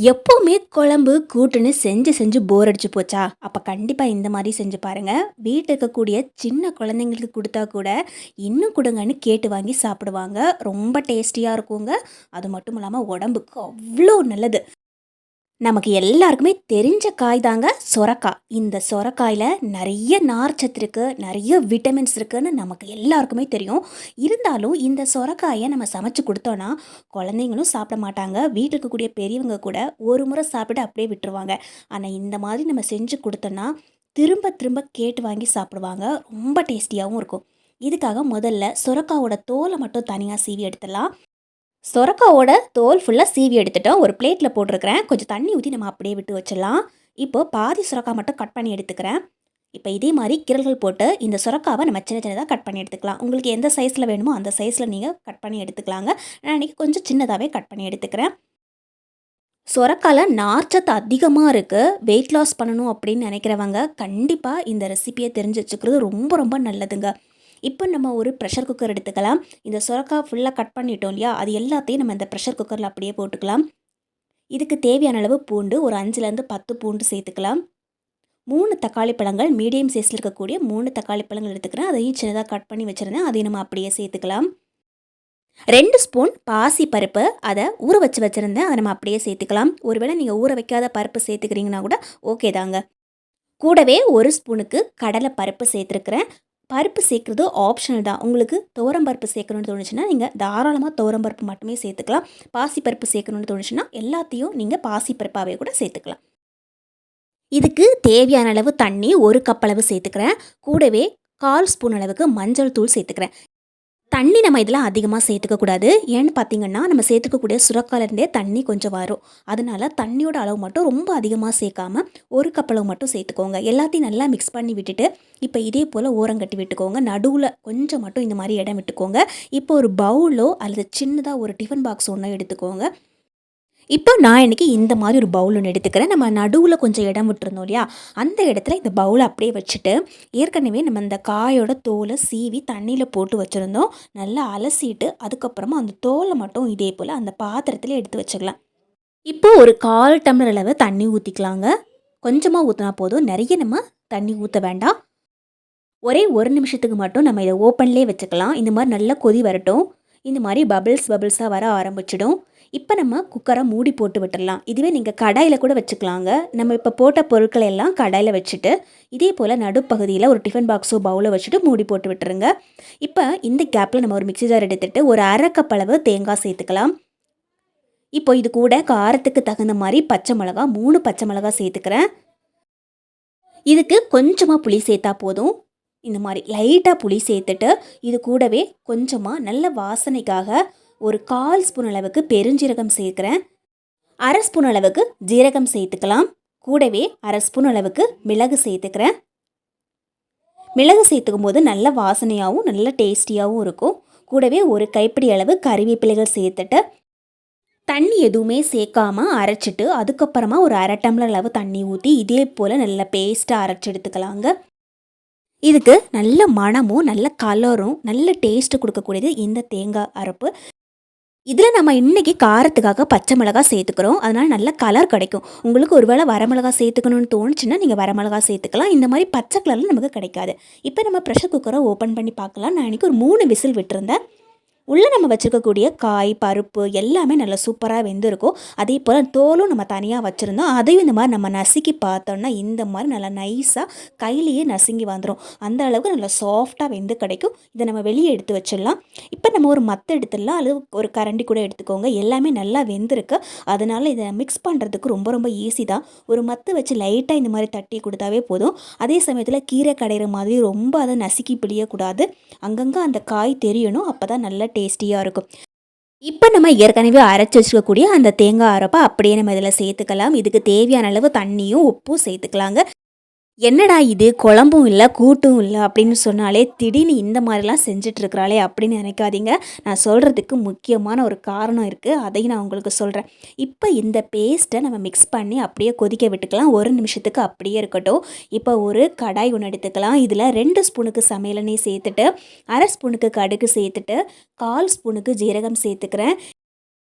எப்போவுமே குழம்பு, கூட்டுன்னு செஞ்சு செஞ்சு போர் அடிச்சு போச்சா? அப்போ கண்டிப்பாக இந்த மாதிரி செஞ்சு பாருங்கள் வீட்டில் இருக்கக்கூடிய சின்ன குழந்தைங்களுக்கு கொடுத்தா கூட, "இன்னும் கொடுங்கன்னு கேட்டு வாங்கி சாப்பிடுவாங்க. ரொம்ப டேஸ்டியாக இருக்குங்க. அது மட்டும் இல்லாமல் உடம்புக்கு அவ்வளோ நல்லது. நமக்கு எல்லாருக்குமே தெரிஞ்ச காய் தாங்க சொரக்காய் இந்த சொரக்காயில் நிறைய நார்ச்சத்து இருக்குது நிறைய விட்டமின்ஸ் இருக்குதுன்னு நமக்கு எல்லாருக்குமே தெரியும். இருந்தாலும் இந்த சொரக்காயை நம்ம சமைச்சு கொடுத்தோன்னா குழந்தைங்களும் சாப்பிட மாட்டாங்க. வீட்டுக்கு இருக்கக்கூடிய பெரியவங்க கூட ஒரு முறை சாப்பிட்டு அப்படியே விட்டுருவாங்க. ஆனால் இந்த மாதிரி நம்ம செஞ்சு கொடுத்தோன்னா திரும்ப திரும்ப கேட்டு வாங்கி சாப்பிடுவாங்க. ரொம்ப டேஸ்டியாகவும் இருக்கும். இதுக்காக முதல்ல சுரக்காவோட தோலை மட்டும் தனியாக சீவி எடுத்துடலாம். சொரக்காவோட தோல் ஃபுல்லாக சீவி எடுத்துட்டோம் ஒரு பிளேட்டில் போட்டிருக்கிறேன். கொஞ்சம் தண்ணி ஊற்றி நம்ம அப்படியே விட்டு வச்சிடலாம். இப்போ பாதி சுரக்கா மட்டும் கட் பண்ணி எடுத்துக்கிறேன். இப்போ இதே மாதிரி கிரல்கள் போட்டு இந்த சுரக்காவை நம்ம சின்ன சின்னதாக கட் பண்ணி எடுத்துக்கலாம். உங்களுக்கு எந்த சைஸில் வேணுமோ அந்த சைஸில் நீங்கள் கட் பண்ணி எடுத்துக்கலாங்க. நான் இன்றைக்கி கொஞ்சம் சின்னதாகவே கட் பண்ணி எடுத்துக்கிறேன். சொரக்கால நார்ச்சத்து அதிகமாக இருக்குது வெயிட் லாஸ் பண்ணணும் அப்படின்னு நினைக்கிறவங்க கண்டிப்பாக இந்த ரெசிபியை தெரிஞ்சு வச்சுக்கிறது ரொம்ப ரொம்ப நல்லதுங்க. இப்போ நம்ம ஒரு ப்ரெஷர் குக்கர் எடுத்துக்கலாம். இந்த சுரக்கா ஃபுல்லாக கட் பண்ணிட்டோம் இல்லையா? அது எல்லாத்தையும் நம்ம இந்த ப்ரெஷர் குக்கரில் அப்படியே போட்டுக்கலாம். இதுக்கு தேவையான அளவு பூண்டு ஒரு அஞ்சுலேருந்து பத்து பூண்டு சேர்த்துக்கலாம். மூணு தக்காளி பழங்கள் மீடியம் சைஸில் இருக்கக்கூடிய மூணு தக்காளி பழங்கள் எடுத்துக்கிறேன். அதையும் சின்னதாக கட் பண்ணி வச்சுருந்தேன். அதையும் நம்ம அப்படியே சேர்த்துக்கலாம். ரெண்டு ஸ்பூன் பாசி பருப்பு. அதை ஊற வச்சு வச்சுருந்தேன். அதை நம்ம அப்படியே சேர்த்துக்கலாம். ஒருவேளை நீங்கள் ஊற வைக்காத பருப்பு சேர்த்துக்கிறீங்கன்னா கூட ஓகே தாங்க. கூடவே ஒரு ஸ்பூனுக்கு கடலை பருப்பு சேர்த்துருக்குறேன். பருப்பு சேர்க்குறது ஆப்ஷனல் தான். உங்களுக்கு துவரம் பருப்பு சேர்க்கணுன்னு தோணுச்சுன்னா நீங்கள் தாராளமாக துவரம் பருப்பு மட்டுமே சேர்த்துக்கலாம். பாசி பருப்பு சேர்க்கணுன்னு தோணுச்சுன்னா எல்லாத்தையும் நீங்கள் பாசி பருப்பாகவே கூட சேர்த்துக்கலாம். இதுக்கு தேவையான அளவு தண்ணி ஒரு கப் அளவு சேர்த்துக்கிறேன். கூடவே கால் ஸ்பூன் அளவுக்கு மஞ்சள் தூள் சேர்த்துக்கிறேன். தண்ணி நம்ம இதில் அதிகமாக சேர்த்துக்கக்கூடாது ஏன்னு பார்த்தீங்கன்னா நம்ம சேர்த்துக்கக்கூடிய சுரக்காலேருந்தே தண்ணி கொஞ்சம் வரும். அதனால தண்ணியோட அளவு மட்டும் ரொம்ப அதிகமாக சேர்க்காம ஒரு கப் அளவு மட்டும் சேர்த்துக்கோங்க. எல்லாத்தையும் நல்லா மிக்ஸ் பண்ணி விட்டுட்டு இப்போ இதே போல் ஓரங்கட்டி விட்டுக்கோங்க. நடுவில் கொஞ்சம் மட்டும் இந்த மாதிரி இடம் விட்டுக்கோங்க. இப்போ ஒரு பவுலோ அல்லது சின்னதாக ஒரு டிஃபன் பாக்ஸ் ஒன்றோ எடுத்துக்கோங்க. இப்போ நான் இன்றைக்கி இந்த மாதிரி ஒரு பவுல் ஒன்று எடுத்துக்கிறேன். நம்ம நடுவில் கொஞ்சம் இடம் விட்டுருந்தோம் இல்லையா? அந்த இடத்துல இந்த பவுலை அப்படியே வச்சுட்டு ஏற்கனவே நம்ம இந்த காயோட தோலை சீவி தண்ணியில் போட்டு வச்சுருந்தோம். நல்லா அலசிட்டு அதுக்கப்புறமா அந்த தோலை மட்டும் இதே போல் அந்த பாத்திரத்தில் எடுத்து வச்சுக்கலாம். இப்போது ஒரு கால் டம்ளர் அளவு தண்ணி ஊற்றிக்கலாங்க கொஞ்சமாக ஊற்றினா போதும். நிறைய நம்ம தண்ணி ஊற்ற வேண்டாம். ஒரே ஒரு நிமிஷத்துக்கு மட்டும் நம்ம இதை ஓப்பன்லேயே வச்சுக்கலாம். இந்த மாதிரி நல்லா கொதி வரட்டும். இந்த மாதிரி பபிள்ஸ் பபிள்ஸாக வர ஆரம்பிச்சிடும். இப்போ நம்ம குக்கரை மூடி போட்டு விட்டுடலாம் இதுவே நீங்கள் கடாயில் கூட வச்சுக்கலாங்க. நம்ம இப்போ போட்ட பொருட்களை எல்லாம் கடாயில் வச்சுட்டு இதே போல் நடுப்பகுதியில் ஒரு டிஃபன் பாக்ஸோ பவுலை வச்சுட்டு மூடி போட்டு விட்டுருங்க. இப்போ இந்த கேப்பில் நம்ம ஒரு மிக்சி ஜார் எடுத்துகிட்டு ஒரு அரை அளவு தேங்காய் சேர்த்துக்கலாம். இப்போ இது கூட காரத்துக்கு தகுந்த மாதிரி பச்சை மிளகா மூணு பச்சை மிளகா சேர்த்துக்கிறேன். இதுக்கு கொஞ்சமாக புளி சேர்த்தா போதும். இந்த மாதிரி லைட்டாக புளி சேர்த்துட்டு இது கூடவே கொஞ்சமாக நல்ல வாசனைக்காக ஒரு கால் ஸ்பூன் அளவுக்கு பெருஞ்சீரகம் சேர்க்குறேன். அரை ஸ்பூன் அளவுக்கு ஜீரகம் சேர்த்துக்கலாம். கூடவே அரை ஸ்பூன் அளவுக்கு மிளகு சேர்த்துக்கிறேன். மிளகு சேர்த்துக்கும் போது நல்ல வாசனையாகவும் நல்ல டேஸ்டியாகவும் இருக்கும். கூடவே ஒரு கைப்பிடி அளவு கறிவேப்பிலைகள் சேர்த்துட்டு தண்ணி எதுவுமே சேர்க்காமல் அரைச்சிட்டு அதுக்கப்புறமா ஒரு அரை டம்ளர் அளவு தண்ணி ஊற்றி இதே போல் நல்ல பேஸ்ட்டாக அரைச்சி எடுத்துக்கலாங்க. இதுக்கு நல்ல மணமும் நல்ல கலரும் நல்ல டேஸ்ட்டு கொடுக்கக்கூடியது இந்த தேங்காய் அரைப்பு. இதில் நம்ம இன்றைக்கி காரத்துக்காக பச்சை மிளகா சேர்த்துக்கிறோம். அதனால் நல்ல கலர் கிடைக்கும். உங்களுக்கு ஒரு வேளை வரமிளகா சேர்த்துக்கணும்னு தோணுச்சுன்னா நீங்கள் வரமிளகா சேர்த்துக்கலாம். இந்த மாதிரி பச்சை கலரில் நமக்கு கிடைக்காது. இப்போ நம்ம ப்ரெஷர் குக்கரை ஓப்பன் பண்ணி பார்க்கலாம். நான் இன்றைக்கி ஒரு மூணு விசில் விட்டுருந்தேன். உள்ளே நம்ம வச்சுருக்கக்கூடிய காய் பருப்பு எல்லாமே நல்லா சூப்பராக வெந்திருக்கும். அதே போல் தோலும் நம்ம தனியாக வச்சுருந்தோம். அதையும் இந்த மாதிரி நம்ம நசுக்கி பார்த்தோம்னா இந்த மாதிரி நல்லா நைஸாக கையிலேயே நசுங்கி வந்துடும் அந்த அளவுக்கு நல்லா சாஃப்டாக வெந்து கிடைக்கும். இதை நம்ம வெளியே எடுத்து வச்சிடலாம். இப்போ நம்ம ஒரு மத்த எடுத்துடலாம். அல்லது ஒரு கரண்டி கூட எடுத்துக்கோங்க. எல்லாமே நல்லா வெந்திருக்கு. அதனால் இதை மிக்ஸ் பண்ணுறதுக்கு ரொம்ப ரொம்ப ஈஸி தான். ஒரு மத்து வச்சு லைட்டாக இந்த மாதிரி தட்டி கொடுத்தாவே போதும். அதே சமயத்தில் கீரை கடையிற மாதிரி ரொம்ப அதை நசுக்கி பிடியக்கூடாது அங்கங்கே அந்த காய் தெரியணும். அப்போ தான் நல்லா டேஸ்டியாக இருக்கும். இப்போ நம்ம ஏற்கனவே அரைச்சி வச்சுக்கக்கூடிய அந்த தேங்காய் அரைப்பை அப்படியே நம்ம இதில் சேர்த்துக்கலாம். இதுக்கு தேவையான அளவு தண்ணியும் உப்பும் சேர்த்துக்கலாங்க. என்னடா இது? குழம்பும் இல்லை கூட்டும் இல்லை அப்படின்னு சொன்னாலே திடீர்னு இந்த மாதிரிலாம் செஞ்சிட்ருக்கிறாளே அப்படின்னு நினைக்காதீங்க. நான் சொல்கிறதுக்கு முக்கியமான ஒரு காரணம் இருக்குது அதையும் நான் உங்களுக்கு சொல்கிறேன் இப்போ இந்த பேஸ்ட்டை நம்ம மிக்ஸ் பண்ணி அப்படியே கொதிக்க விட்டுக்கலாம். ஒரு நிமிஷத்துக்கு அப்படியே இருக்கட்டும். இப்போ ஒரு கடாய் ஒன்று எடுத்துக்கலாம். இதில் ரெண்டு ஸ்பூனுக்கு சமையலெண்ணெய் சேர்த்துட்டு அரை ஸ்பூனுக்கு கடுகு சேர்த்துட்டு கால் ஸ்பூனுக்கு ஜீரகம் சேர்த்துக்கிறேன்.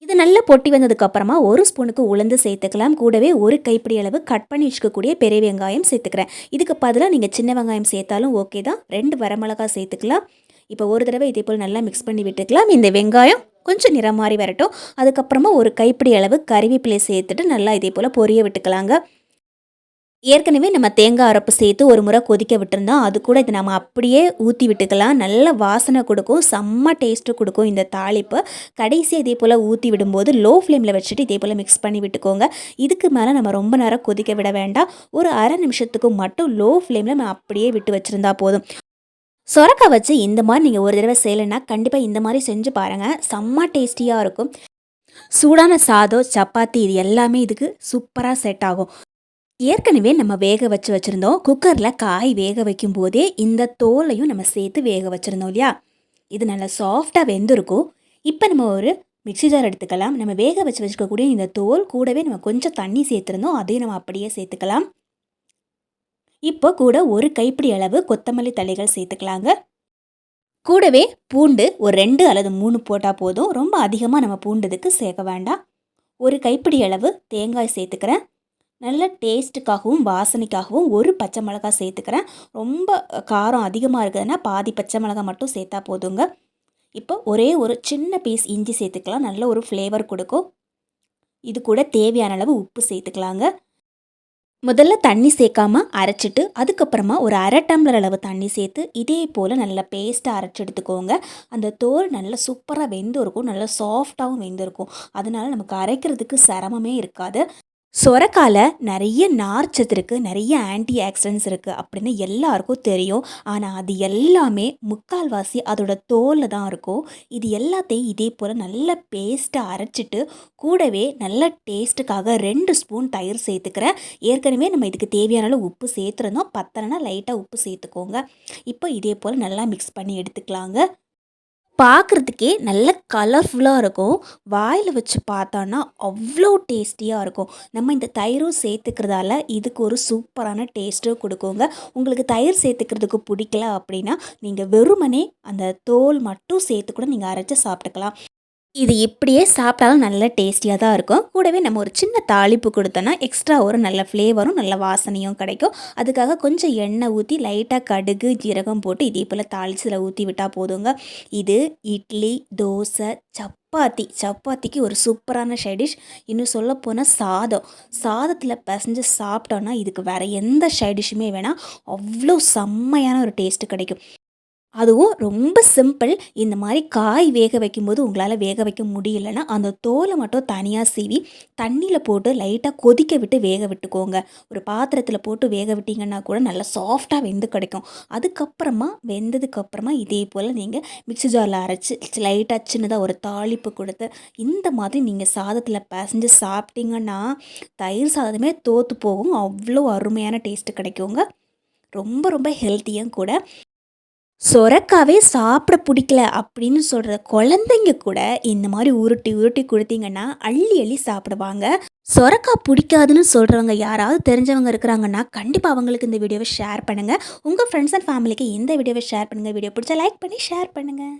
இது நல்லா பொட்டி வந்ததுக்கு அப்புறமா ஒரு ஸ்பூனுக்கு உளுந்து சேர்த்துக்கலாம். கூடவே ஒரு கைப்பிடி அளவு கட் பண்ணி வச்சுக்கக்கூடிய பெரிய வெங்காயம் சேர்த்துக்கிறேன். இதுக்கு பதிலாக நீங்கள் சின்ன வெங்காயம் சேர்த்தாலும் ஓகே தான். ரெண்டு வரமிளகா சேர்த்துக்கலாம். இப்போ ஒரு தடவை இதே போல் நல்லா மிக்ஸ் பண்ணி விட்டுக்கலாம். இந்த வெங்காயம் கொஞ்சம் நிறம் மாறி வரட்டும். அதுக்கப்புறமா ஒரு கைப்பிடி அளவு கறிவேப்பிலை சேர்த்துட்டு நல்லா இதே போல் பொரிய விட்டுக்கலாங்க. ஏற்கனவே நம்ம தேங்காய் அரைப்பு சேர்த்து ஒரு முறை கொதிக்க விட்டுருந்தோம் அது கூட இது நம்ம அப்படியே ஊற்றி விட்டுக்கலாம். நல்ல வாசனை கொடுக்கும் செம்ம டேஸ்ட்டு கொடுக்கும் இந்த தாளிப்பு. கடைசியாக இதே போல் ஊற்றி விடும்போது லோ ஃப்ளேமில் வச்சுட்டு இதே போல் மிக்ஸ் பண்ணி விட்டுக்கோங்க. இதுக்கு மேலே நம்ம ரொம்ப நேரம் கொதிக்க விட வேண்டாம். ஒரு அரை நிமிஷத்துக்கு மட்டும் லோ ஃப்ளேமில் நம்ம அப்படியே விட்டு வச்சுருந்தா போதும். சொரக்காய் வச்சு இந்த மாதிரி நீங்கள் ஒரு தடவை செய்யலைன்னா கண்டிப்பாக இந்த மாதிரி செஞ்சு பாருங்கள் செம்ம டேஸ்டியாக இருக்கும். சூடான சாதம் சப்பாத்தி இது எல்லாமே இதுக்கு சூப்பராக செட் ஆகும். ஏற்கனவே நம்ம வேக வச்சு வச்சுருந்தோம். குக்கரில் காய் வேக வைக்கும் போதே இந்த தோலையும் நம்ம சேர்த்து வேக வச்சுருந்தோம் இல்லையா? இது நல்லா சாஃப்டாக வெந்திருக்கும். இப்போ நம்ம ஒரு மிக்சி ஜார் எடுத்துக்கலாம். நம்ம வேக வச்சு வச்சுக்கக்கூடிய இந்த தோல் கூடவே நம்ம கொஞ்சம் தண்ணி சேர்த்துருந்தோம். அதையும் நம்ம அப்படியே சேர்த்துக்கலாம். இப்போ கூட ஒரு கைப்பிடி அளவு கொத்தமல்லி தழைகள் சேர்த்துக்கலாங்க. கூடவே பூண்டு ஒரு ரெண்டு அல்லது மூணு போட்டால் போதும். ரொம்ப அதிகமாக நம்ம பூண்டுதுக்கு சேர்க்க வேண்டாம். ஒரு கைப்பிடி அளவு தேங்காய் சேர்த்துக்கிறேன். நல்ல டேஸ்ட்டுக்காகவும் வாசனைக்காகவும் ஒரு பச்சை மிளகாய் சேர்த்துக்கிறேன். ரொம்ப காரம் அதிகமாக இருக்குதுன்னா பாதி பச்சை மிளகாய் மட்டும் சேர்த்தா போதுங்க. இப்போ ஒரே ஒரு சின்ன பீஸ் இஞ்சி சேர்த்துக்கலாம். நல்ல ஒரு ஃப்ளேவர் கொடுக்கும். இது கூட தேவையான அளவு உப்பு சேர்த்துக்கலாங்க. முதல்ல தண்ணி சேர்க்காம அரைச்சிட்டு அதுக்கப்புறமா ஒரு அரை டம்ளர் அளவு தண்ணி சேர்த்து இதே போல் நல்லா பேஸ்ட்டாக அரைச்சி எடுத்துக்கோங்க. அந்த தோல் நல்லா சூப்பராக வெந்து இருக்கும் நல்லா சாஃப்டாகவும் வெந்திருக்கும். அதனால் நமக்கு அரைக்கிறதுக்கு சிரமமே இருக்காது. சொரக்கால நிறைய நார்ச்சத்து இருக்குது நிறைய ஆன்டி ஆக்சிடென்ட்ஸ் இருக்குது அப்படின்னு எல்லாருக்கும் தெரியும். ஆனால் அது எல்லாமே முக்கால்வாசி அதோட தோலில் தான் இருக்கும். இது எல்லாத்தையும் இதே போல் நல்ல பேஸ்ட்டை அரைச்சிட்டு கூடவே நல்ல டேஸ்ட்டுக்காக ரெண்டு ஸ்பூன் தயிர் சேர்த்துக்கிறேன். ஏற்கனவே நம்ம இதுக்கு தேவையான அளவு உப்பு சேர்த்துருந்தோம். பத்தலைன்னா லைட்டாக உப்பு சேர்த்துக்கோங்க. இப்போ இதே போல் நல்லா மிக்ஸ் பண்ணி எடுத்துக்கலாங்க. பார்க்குறதுக்கே நல்ல கலர்ஃபுல்லாக இருக்கும். வாயில் வச்சு பார்த்தோன்னா அவ்வளோ டேஸ்டியாக இருக்கும். நம்ம இந்த தயிரும் சேர்த்துக்கிறதால இதுக்கு ஒரு சூப்பரான டேஸ்ட்டும் கொடுக்குங்க. உங்களுக்கு தயிர் சேர்த்துக்கிறதுக்கு பிடிக்கல அப்படின்னா நீங்கள் வெறுமனே அந்த தோல் மட்டும் சேர்த்து கூட நீங்கள் அரைச்சி சாப்பிட்டுக்கலாம். இது இப்படியே சாப்பிட்டாலும் நல்ல டேஸ்டியாக தான் இருக்கும். கூடவே நம்ம ஒரு சின்ன தாளிப்பு கொடுத்தோன்னா எக்ஸ்ட்ரா ஒரு நல்ல ஃப்ளேவரும் நல்ல வாசனையும் கிடைக்கும். அதுக்காக கொஞ்சம் எண்ணெய் ஊற்றி லைட்டாக கடுகு ஜீரகம் போட்டு இதே போல் தாளிச்சில் ஊற்றி விட்டால் போதுங்க. இது இட்லி தோசை சப்பாத்தி. சப்பாத்திக்கு ஒரு சூப்பரான ஷைடிஷ் இன்னும் சொல்ல போனால் சாதம். சாதத்தில் பசைஞ்சு சாப்பிட்டோன்னா இதுக்கு வேறு எந்த ஷைடிஷுமே வேணால் அவ்வளோ செம்மையான ஒரு டேஸ்ட்டு கிடைக்கும். அதுவும் ரொம்ப சிம்பிள் இந்த மாதிரி காய் வேக வைக்கும்போது உங்களால் வேக வைக்க முடியலன்னா அந்த தோலை மட்டும் தனியாக சீவி தண்ணியில் போட்டு லைட்டாக கொதிக்க விட்டு வேக விட்டுக்கோங்க. ஒரு பாத்திரத்தில் போட்டு வேக விட்டிங்கன்னா கூட நல்லா சாஃப்டாக வெந்து கிடைக்கும். அதுக்கப்புறமா வெந்ததுக்கப்புறமா இதே போல் நீங்கள் மிக்சி ஜாரில் அரைச்சி லைட்டாக சின்னதாக ஒரு தாளிப்பு கொடுத்து இந்த மாதிரி நீங்கள் சாதத்தில் பசைஞ்சு சாப்பிட்டீங்கன்னா தயிர் சாதமே தோற்று போகும். அவ்வளோ அருமையான டேஸ்ட்டு கிடைக்குங்க. ரொம்ப ரொம்ப ஹெல்த்தியும் கூட. சொரக்காவே சாப்பிட பிடிக்கல அப்படின்னு சொல்கிற குழந்தைங்க கூட இந்த மாதிரி உருட்டி உருட்டி கொடுத்தீங்கன்னா அள்ளி அள்ளி சாப்பிடுவாங்க. சொரக்கா பிடிக்காதுன்னு சொல்கிறவங்க யாராவது தெரிஞ்சவங்க இருக்கிறாங்கன்னா கண்டிப்பாக அவங்களுக்கு இந்த வீடியோவை ஷேர் பண்ணுங்கள் உங்கள் ஃப்ரெண்ட்ஸ் அண்ட் ஃபேமிலிக்கு இந்த வீடியோவை ஷேர் பண்ணுங்கள் வீடியோ பிடிச்சா லைக் பண்ணி ஷேர் பண்ணுங்கள்